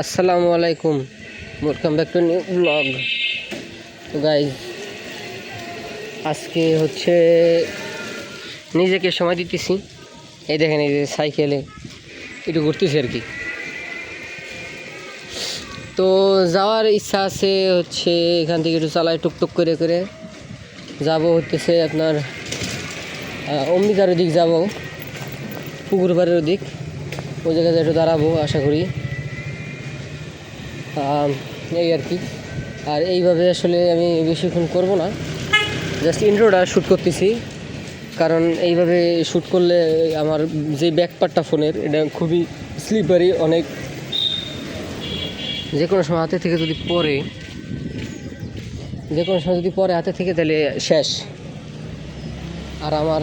আসসালামু আলাইকুম। Welcome back to new blog তো গাই আজকে হচ্ছে নিজেকে সময় দিতেছি। এই দেখেন, এই যে সাইকেলে একটু ঘুরতেছি আর কি। তো যাওয়ার ইচ্ছা আছে হচ্ছে এখান থেকে একটু চালাই টুকটুক করে করে। যাব হতেছে আপনার অম্বিকার দিক যাব। পুকুর পাড়ের দিক ওই জায়গাতে একটু দাঁড়াবো, আশা করি। এই আর কি। আর এইভাবে আসলে আমি বেশিক্ষণ করব না। জাস্ট ইন্ট্রোটা শ্যুট করতেছি। কারণ এইভাবে শ্যুট করলে আমার যে ব্যাকপার্টটা ফোনের, এটা খুবই স্লিপারি অনেক যে কোনো সময় হাতে থেকে যদি পরে যে কোনো সময় যদি পরে হাতে থেকে, তাহলে শেষ। আর আমার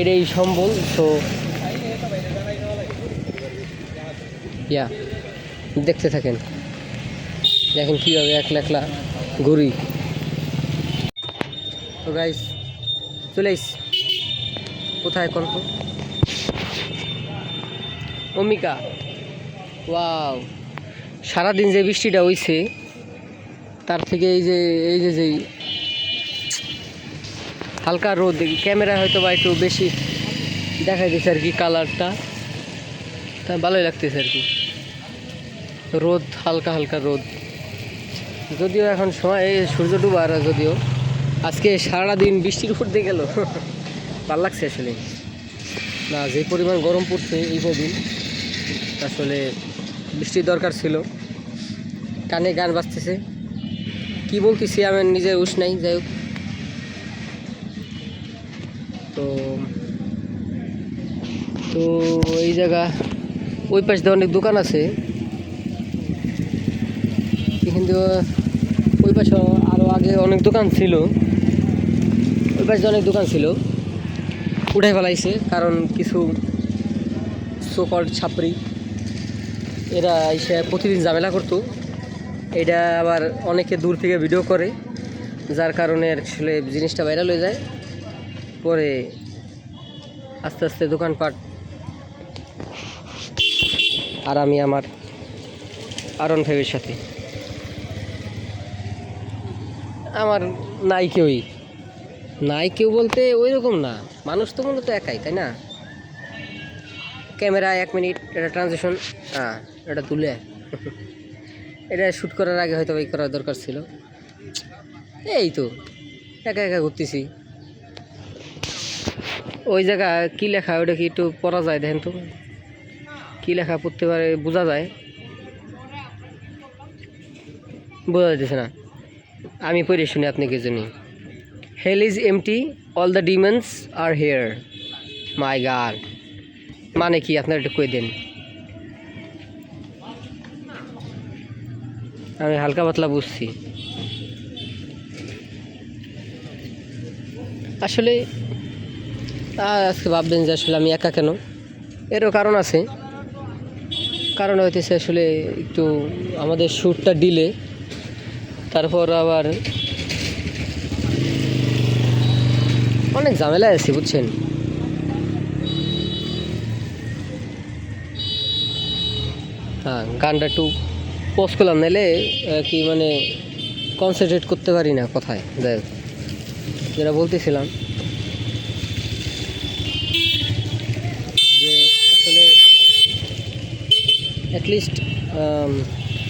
এটাই সম্বল তো ইয়া দেখতে থাকেন। দেখেন কীভাবে একলা একলা ঘুরি। তো গাইস চলে আইস। কোথায় কল্প? অম্বিকা ওয়াও সারাদিন যে বৃষ্টিটা হইছে, তার থেকে এই যে এই যে যেই হালকা রোদ, ক্যামেরা হয়তো বা একটু বেশি দেখা দিচ্ছে আর কি কালারটা তা ভালোই লাগতেছে আর কি। রোদ, হালকা হালকা রোদ। যদিও এখন সময় সূর্য ডুবার যদিও। আজকে সারা দিন বৃষ্টির উপর দিয়ে গেল। ভালো লাগছে আসলে। না, যে পরিমাণ গরম পড়ছে এই কদিন, আসলে বৃষ্টির দরকার ছিল। কানে গান বাজতেছে। কি বলতেছি, আমি নিজে উস নাই, যাই হোক। তো তো এই জায়গা, ওই পাশে দিয়ে অনেক দোকান আছে। কিন্তু ওই পাশে আরও আগে অনেক দোকান ছিল। ওই পাশে অনেক দোকান ছিল। উঠাই ফেলাইছে, কারণ কিছু সোকল ছাপড়ি। এরা এসে প্রতিদিন ঝামেলা করতো। এটা আবার অনেকে দূর থেকে ভিডিও করে, যার কারণে আসলে জিনিসটা ভাইরাল হয়ে যায়। পরে আস্তে আস্তে দোকানপাট আর আমি আমার আরন ফাইভের সাথে। আমার নাই কেউই। নাই কেউ বলতে ওই রকম না। মানুষ তো মূলত একাই, তাই না? ক্যামেরা এক মিনিট, এটা ট্রানজেকশন হ্যাঁ এটা তুলে। এটা শ্যুট করার আগে হয়তো এই করার দরকার ছিল। এই তো, একা একা ঘুরতেছি। ওই জায়গা কী লেখা, ওটা কি একটু পড়া যায়, দেখেন তো। কী লেখা পড়তে পারে, বোঝা যায়। বোঝা যাইতেছে না। আমি পড়ে শুনি আপনি কি জানি hell is empty all the demons are here my god মানে কি? আপনারা একটু কই দেন। আমি হালকা পাতলা বুঝছি। আসলে আজকে ভাববেন যে আসলে আমি একা কেন? এরও কারণ আছে। কারণ হইতেছে আসলে একটু আমাদের শ্যুটটা ডিলে তারপর আবার অনেক ঝামেলা আছে, বুঝছেন হ্যাঁ গানটা একটু পোস্ট করলাম, নাহলে কি মানে কনসেন্ট্রেট করতে পারি না কথায়, যাই। যেটা বলতেছিলাম যে আসলে অ্যাটলিস্ট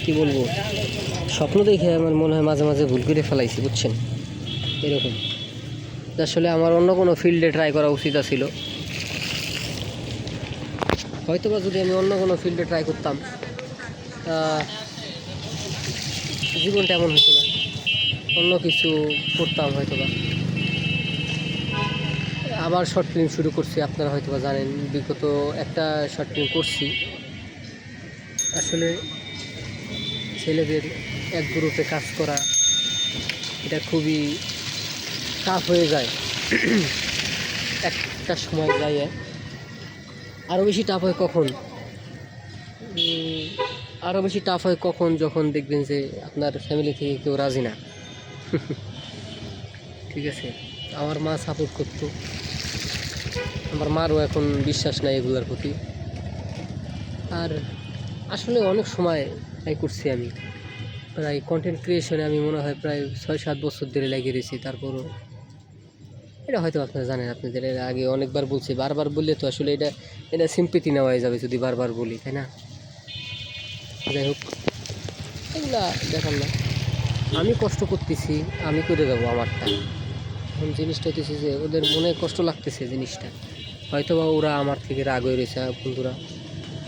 কি বলব? স্বপ্ন দেখে আমার মনে হয় মাঝে মাঝে ভুল করে ফেলাইছি, বুঝছেন? এরকম। আসলে আমার অন্য কোনো ফিল্ডে ট্রাই করা উচিত ছিল হয়তো বা যদি আমি অন্য কোনো ফিল্ডে ট্রাই করতাম জীবনটা এমন হতো না। অন্য কিছু করতাম হয়তো বা আবার শর্ট ফিল্ম শুরু করছি, আপনারা হয়তো বা জানেন। বিগত একটা শর্ট ফিল্ম করছি। আসলে ছেলেদের এক গ্রুপে কাজ করা, এটা খুবই টাফ হয়ে যায়। একটা সময় যায় আরও বেশি টাফ হয় কখন? আরও বেশি টাফ হয় কখন যখন দেখবেন যে আপনার ফ্যামিলি থেকে কেউ রাজি না? ঠিক আছে? আমার মা সাপোর্ট করতো। আমার মারও এখন বিশ্বাস নাই এগুলোর প্রতি। আর আসলে অনেক সময় ট্রাই করছি আমি। প্রায় কন্টেন্ট ক্রিয়েশনে আমি মনে হয় প্রায় ছয় সাত বছর ধরে লাগিয়ে রয়েছি তারপরও এটা হয়তো আপনারা জানেন, আপনাদের এর আগে অনেকবার বলছি, বারবার বললে তো আসলে এটা এটা সিম্পিতি নেওয়া যাবে যদি বারবার বলি, তাই না? যাই হোক, এগুলা দেখার না। আমি কষ্ট করতেছি, আমি করে দেবো আমারটা। এখন জিনিসটা হচ্ছে যে ওদের মনে কষ্ট লাগতেছে জিনিসটা। হয়তো বা ওরা আমার থেকে রাগ হয়ে রয়েছে, বন্ধুরা।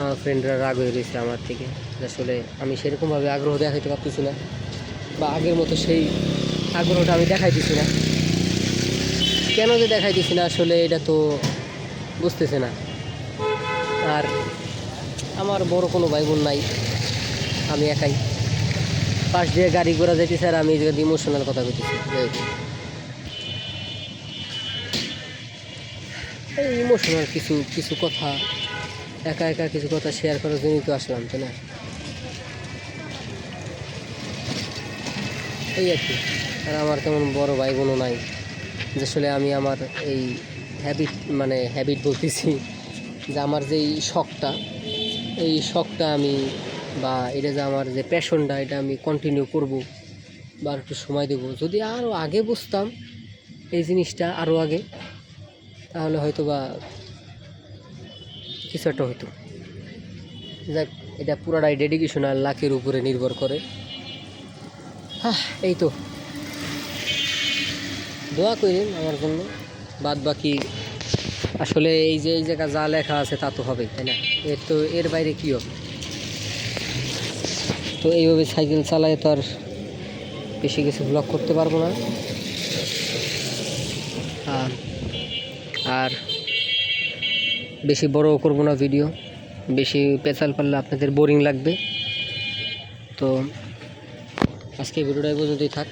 আমার ফ্রেন্ডরা রাগ হয়ে রয়েছে আমার থেকে আসলে আমি সেরকমভাবে আগ্রহ দেখাইতে পারতেছি না বা আগের মতো সেই আগ্রহটা আমি দেখাইতেছি না। কেন যে দেখাইতেছি না আসলে এটা তো বুঝতেছে না। আর আমার বড় কোনো ভাই বোন নাই, আমি একাই। পাশ দিয়ে গাড়ি ঘোড়া যাইতেছে আর আমি জায়গায় ইমোশনাল কথা এই ইমোশনাল কিছু কিছু কথা একা একা কিছু কথা শেয়ার করার জন্যই তো আসলাম, তাই না? এই আর কি। আর আমার তেমন বড় ভাই বোনও নাই। যে আসলে আমি আমার এই হ্যাবিট মানে হ্যাবিট বলতেছি যে আমার যে এই শখটা এই শখটা আমি বা এটা যে আমার যে প্যাশনটা এটা আমি কন্টিনিউ করব বা একটু সময় দেব। যদি আরও আগে বুঝতাম এই জিনিসটা আরও আগে, তাহলে হয়তো বা কিছু একটা হতো যাক, এটা পুরাটাই ডেডিকেশন আর লাকের উপরে নির্ভর করে। হ্যাঁ এই তো। দোয়া করেন আমার জন্য। বাদ বাকি আসলে এই যে, এই জায়গা যা লেখা আছে তা তো হবে তাই না? এর তো, এর বাইরে কী হবে? তো এইভাবে সাইকেল চালায় তো আর বেশি কিছু ব্লগ করতে পারব না। আর আর বেশি বড়ও করব না ভিডিও বেশি পেঁচাল পারলে আপনাদের বোরিং লাগবে। তো আজকে ভিডিওটা পর্যন্তই থাক।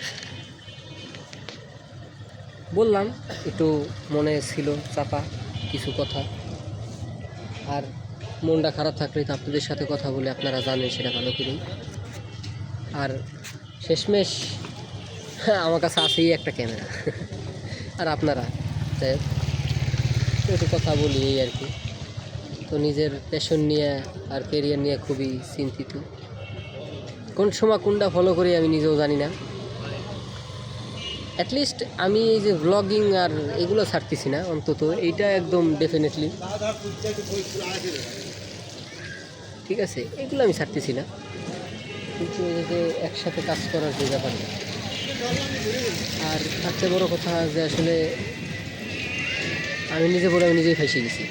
বললাম, একটু মনে ছিল চাপা কিছু কথা। আর মনটা খারাপ থাকলে তো আপনাদের সাথে কথা বলে আপনারা জানেন সেটা ভালো করেই। আর শেষমেশ হ্যাঁ আমার কাছে আছেই একটা ক্যামেরা। আর আপনারা, যাই একটু কথা বলি এই আর কি। তো নিজের প্যাশন নিয়ে আর কেরিয়ার নিয়ে খুবই চিন্তিত। কোন সময় কোনটা ফলো করি আমি নিজেও জানি না। অ্যাটলিস্ট আমি এই যে ব্লগিং আর এগুলো ছাড়তেছি না, অন্তত এইটা একদম ডেফিনেটলি ঠিক আছে, এগুলো আমি ছাড়তেছি না। কিন্তু একসাথে কাজ করার যে ব্যাপারটা। আর সবচেয়ে চেয়ে বড়ো কথা যে আসলে আমি নিজে বলে আমি নিজেই ফাইসে গেছি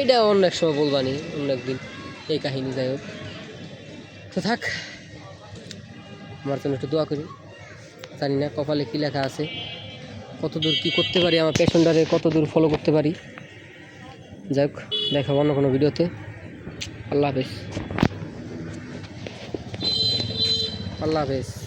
এটা অন্য এক সময় বলবানি, অন্য একদিন। এই কাহিনী যাই হোক। তো থাক, আমার জন্য একটু দোয়া করি। জানি না কপালে কী লেখা আছে, কতদূর কী করতে পারি, আমার পেশনটারে কতদূর ফলো করতে পারি। যাই হোক, দেখাবো অন্য কোনো ভিডিওতে। আল্লাহ হাফেজ। আল্লাহ হাফেজ।